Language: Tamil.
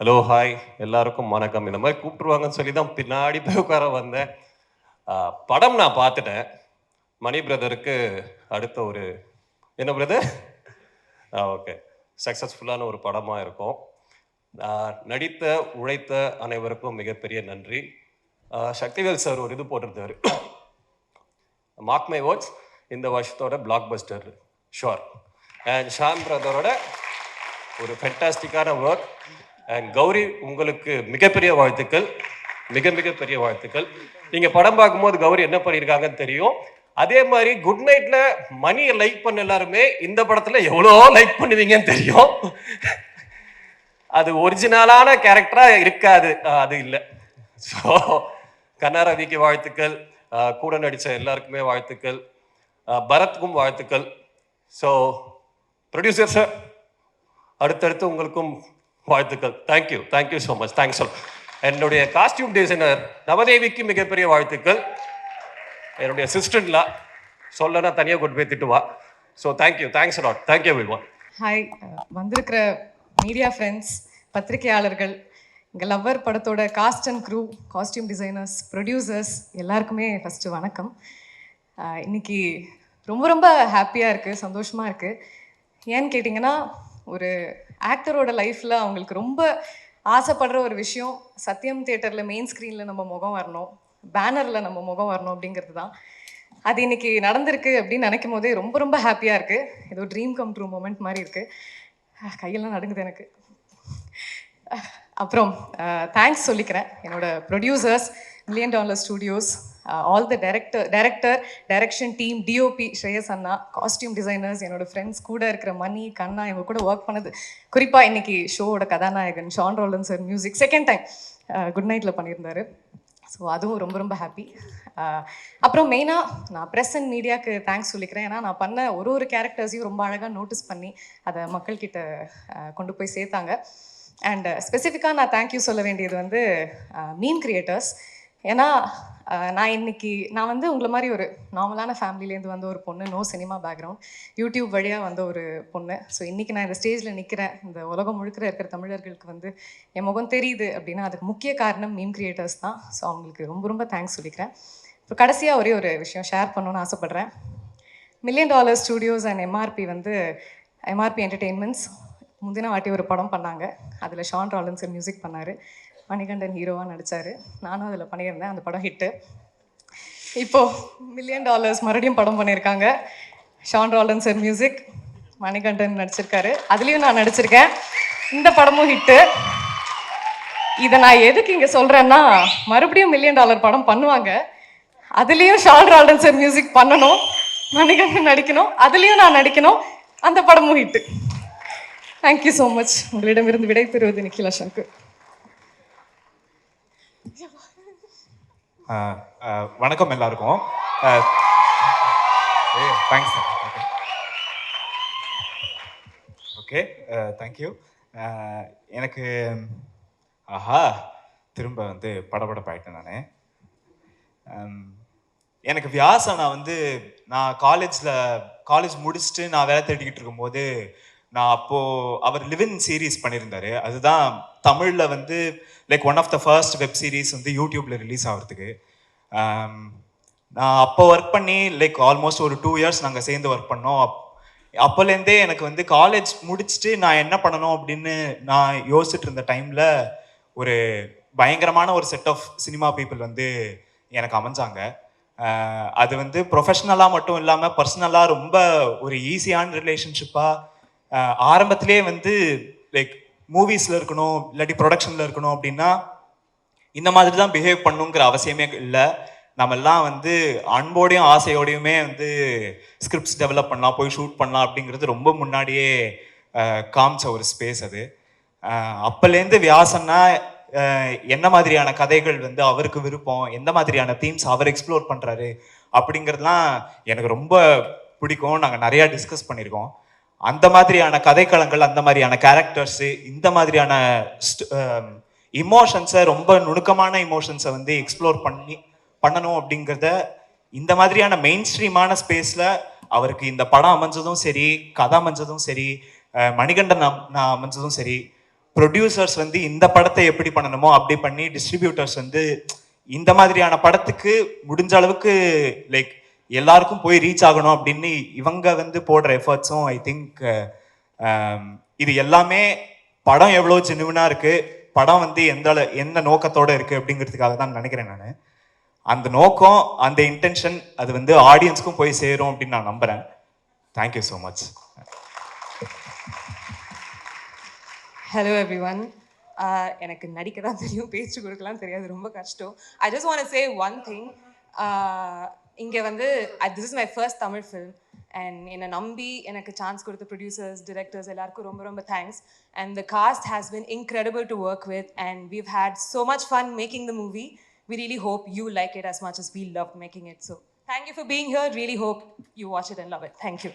ஹலோ ஹாய் எல்லாருக்கும் வணக்கம். இந்த மாதிரி கூப்பிட்டுருவாங்கன்னு சொல்லி தான் பின்னாடி போய் உட்கார வந்தேன். படம் நான் பார்த்துட்டேன். மணி பிரதருக்கு அடுத்த ஒரு என்ன பிரதர்? ஓகே சக்ஸஸ்ஃபுல்லான ஒரு படமாக இருக்கும். நடித்த உழைத்த அனைவருக்கும் மிகப்பெரிய நன்றி. சக்திவேல் சார் ஒரு இது போட்டிருந்தாரு. மார்க் மை வேர்ட்ஸ் இந்த வருஷத்தோட பிளாக் பஸ்டர் ஷோர் அண்ட் ஷாம் பிரதரோட ஒரு ஃபென்டாஸ்டிக்கான ஒர்க் கௌரி உங்களுக்கு மிகப்பெரிய வாழ்த்துக்கள். மிக மிக பெரிய வாழ்த்துக்கள். நீங்கள் படம் பார்க்கும்போது கௌரி என்ன பண்ணியிருக்காங்கன்னு தெரியும். அதே மாதிரி குட் நைட்ல மணியை லைக் பண்ண எல்லாருமே இந்த படத்துல எவ்வளோ லைக் பண்ணுவீங்கன்னு தெரியும். அது ஒரிஜினலான கேரக்டரா இருக்காது. அது இல்லை. ஸோ கண்ணாரவிக்கு வாழ்த்துக்கள். கூட நடித்த எல்லாருக்குமே வாழ்த்துக்கள். பரத்துக்கும் வாழ்த்துக்கள். ஸோ ப்ரொடியூசர் சார் அடுத்தடுத்து உங்களுக்கும் வாழ்த்துக்கள். Thank you thank you so much thanks என்னுடைய காஸ்டியூம் டிசைனர் நவதேவிக்கு மிகப்பெரிய வாழ்த்துக்கள். என்னுடைய அசிஸ்டண்ட்லா சொல்லனா தனியாக கொண்டு போய் திட்டுவா. So thank you thanks lot thank you Vilva hi வந்திருக்கிற மீடியா ஃப்ரெண்ட்ஸ் பத்திரிகையாளர்கள் இங்கே லவ்வர் படத்தோட cast and crew costume designers producers எல்லாருக்குமே ஃபஸ்ட்டு வணக்கம். இன்னைக்கு ரொம்ப ரொம்ப ஹாப்பியாக இருக்குது சந்தோஷமாக இருக்குது ஏன்னு கேட்டிங்கன்னா ஒரு ஆக்டரோட லைஃப்பில் அவங்களுக்கு ரொம்ப ஆசைப்படுற ஒரு விஷயம் சத்யம் தியேட்டரில் மெயின் ஸ்க்ரீனில் நம்ம முகம் வரணும் பேனரில் நம்ம முகம் வரணும் அப்படிங்கிறது தான் அது இன்னைக்கு நடந்திருக்கு அப்படின்னு நினைக்கும் போதே ரொம்ப ரொம்ப ஹாப்பியாக இருக்குது ஏதோ ட்ரீம் கம் ட்ரூ மூமெண்ட் மாதிரி இருக்குது கையெல்லாம் நடுங்குது எனக்கு. அப்புறம் தேங்க்ஸ் சொல்லிக்கிறேன். என்னோட producers million dollar studios all the director director direction team DOP Shreyas Anna costume designers என்னோட ஃப்ரெண்ட்ஸ் கூட இருக்கிற மணி கண்ணா இவங்க கூட ஒர்க் பண்ணது. குறிப்பாக இன்னைக்கு ஷோவோட கதாநாயகன் Sean Roldan sir music second time good நைட்டில் பண்ணியிருந்தாரு. ஸோ அதுவும் ரொம்ப ரொம்ப ஹாப்பி uh, அப்புறம் மெயினாக நான் ப்ரெஸ் அண்ட் மீடியாவுக்கு தேங்க்ஸ் சொல்லிக்கிறேன். ஏன்னா நான் பண்ண ஒரு ஒரு கேரக்டர்ஸையும் ரொம்ப அழகாக நோட்டீஸ் பண்ணி அதை மக்கள்கிட்ட uh, கொண்டு போய் சேர்த்தாங்க. அண்ட் ஸ்பெசிஃபிக்காக uh, நான் தேங்க்யூ சொல்ல வேண்டியது வந்து மீன் கிரியேட்டர்ஸ் ஏன்னா நான் இன்னைக்கு நான் வந்து உங்களை மாதிரி ஒரு நார்மலான ஃபேமிலிலேருந்து வந்த ஒரு பொண்ணு நோ சினிமா பேக்ரவுண்ட் யூடியூப் வழியாக வந்த ஒரு பொண்ணு. ஸோ இன்றைக்கி நான் இந்த ஸ்டேஜில் நிற்கிறேன் இந்த உலகம் முழுக்கிற இருக்கிற தமிழர்களுக்கு வந்து என் முகம் தெரியுது அப்படின்னா அதுக்கு முக்கிய காரணம் மீம் கிரியேட்டர்ஸ் தான். ஸோ அவங்களுக்கு ரொம்ப ரொம்ப தேங்க்ஸ் சொல்லிக்கிறேன். இப்போ கடைசியாக ஒரே ஒரு விஷயம் ஷேர் பண்ணணும்னு ஆசைப்பட்றேன். Million dollar studios and MRP வந்து எம்ஆர்பி என்டர்டெயின்மெண்ட்ஸ் முந்தின வாட்டி ஒரு படம் பண்ணாங்க. அதில் ஷான் ராலன்ஸ் மியூசிக் பண்ணார். மணிகண்டன் ஹீரோவாக நடித்தார் நானும் அதில் பண்ணியிருந்தேன். அந்த படம் ஹிட்டு இப்போது மில்லியன் டாலர்ஸ் மறுபடியும் படம் பண்ணியிருக்காங்க. ஷான் ராலன் சார் மியூசிக் மணிகண்டன் நடிச்சிருக்காரு. அதுலேயும் நான் நடிச்சிருக்கேன். இந்த படமும் ஹிட்டு இதை நான் எதுக்கு இங்கே சொல்கிறேன்னா மறுபடியும் மில்லியன் டாலர் படம் பண்ணுவாங்க. அதுலேயும் ஷான் ரால்டன் சார் மியூசிக் பண்ணணும். மணிகண்டன் நடிக்கணும். அதுலேயும் நான் நடிக்கணும். அந்த படமும் ஹிட்டு தேங்க்யூ ஸோ மச் உங்களிடமிருந்து விடை பெறுவது நிக்கிலா சங்கர் வணக்கம் எல்லாருக்கும். தேங்க்ஸ் ஓகே ஓகே தேங்க்யூ எனக்கு ஆஹா திரும்ப வந்து படபடப்பாயிட்டேன் நான். எனக்கு வியாசா நான் வந்து நான் காலேஜில் காலேஜ் முடிச்சுட்டு நான் வேலை தேடிக்கிட்டு இருக்கும்போது நான் அப்போ அவர் லிவின் சீரீஸ் பண்ணியிருந்தாரு. அதுதான் தமிழில் வந்து like one of the first web series வந்து யூடியூப்ல ரிலீஸ் ஆகிறதுக்கு. நான் அப்போ ஒர்க் பண்ணி லைக் ஆல்மோஸ்ட் ஒரு டூ இயர்ஸ் நாங்கள் சேர்ந்து ஒர்க் பண்ணோம். அப் அப்போலேருந்தே எனக்கு வந்து காலேஜ் முடிச்சுட்டு நான் என்ன பண்ணணும் அப்படின்னு நான் யோசிச்சுட்டு இருந்த டைமில் ஒரு பயங்கரமான ஒரு செட் ஆஃப் சினிமா பீப்புள் வந்து எனக்கு அமைஞ்சாங்க. Uh, அது வந்து ப்ரொஃபஷ்னலாக மட்டும் இல்லாமல் பர்சனலாக ரொம்ப ஒரு ஈஸியான ரிலேஷன்ஷிப்பாக ஆரம்பத்திலே வந்து லைக் மூவிஸில் இருக்கணும் இல்லாட்டி ப்ரொடக்ஷனில் இருக்கணும் அப்படின்னா இந்த மாதிரி தான் பிஹேவ் பண்ணுங்கிற அவசியமே இல்லை. நம்மெல்லாம் வந்து அன்போடையும் ஆசையோடையுமே வந்து ஸ்கிரிப்ட்ஸ் டெவலப் பண்ணலாம் போய் ஷூட் பண்ணலாம் அப்படிங்கிறது ரொம்ப முன்னாடியே காமிச்ச ஒரு ஸ்பேஸ் அது. அப்போலேருந்து வியாசன்னா என்ன மாதிரியான கதைகள் வந்து அவருக்கு விருப்பம் எந்த மாதிரியான தீம்ஸ் அவர் எக்ஸ்ப்ளோர் பண்ணுறாரு அப்படிங்கிறதுலாம் எனக்கு ரொம்ப பிடிக்கும். நாங்கள் நிறையா டிஸ்கஸ் பண்ணியிருக்கோம். அந்த மாதிரியான கதைக்களங்கள் அந்த மாதிரியான கேரக்டர்ஸு இந்த மாதிரியான இமோஷன்ஸை um, ரொம்ப நுணுக்கமான இமோஷன்ஸை வந்து எக்ஸ்ப்ளோர் பண்ணி பண்ணணும் அப்படிங்கிறத இந்த மாதிரியான மெயின் ஸ்ட்ரீமான ஸ்பேஸில் அவருக்கு இந்த படம் அமைஞ்சதும் சரி கதை அமைஞ்சதும் சரி மணிகண்டன் அம்- நான் அமைஞ்சதும் சரி ப்ரொடியூசர்ஸ் வந்து இந்த படத்தை எப்படி பண்ணணுமோ அப்படி பண்ணி டிஸ்ட்ரிபியூட்டர்ஸ் வந்து இந்த மாதிரியான படத்துக்கு முடிஞ்ச அளவுக்கு லைக் எல்லாருக்கும் போய் ரீச் ஆகணும் அப்படின்னு இவங்க வந்து போடுற எஃபர்ட்ஸும் ஐ திங்க் இது எல்லாமே படம் எவ்வளோ ஜெனுவனா இருக்கு படம் வந்து எந்த எந்த என்ன நோக்கத்தோட இருக்கு அப்படிங்கிறதுக்காக தான் நினைக்கிறேன் நான். அந்த நோக்கம் அந்த இன்டென்ஷன் அது வந்து ஆடியன்ஸ்க்கும் போய் சேரும் அப்படின்னு நான் நம்புறேன். Thank you so much hello everyone எனக்கு நடிக்க தான் தெரியும் பேச்சு கொடுக்கலாம் தெரியாது ரொம்ப கஷ்டம். I just want say one thing இங்கே Uh, வந்து this is my first Tamil film and என்னை நம்பி எனக்கு சான்ஸ் கொடுத்த ப்ரொடியூசர்ஸ் டிரெக்டர்ஸ் எல்லாருக்கும் ரொம்ப ரொம்ப thanks and the cast has been incredible to work with and we've had so much fun making the movie we really hope you like it as much as we loved making it so thank you for being here really hope you watch it and love it thank you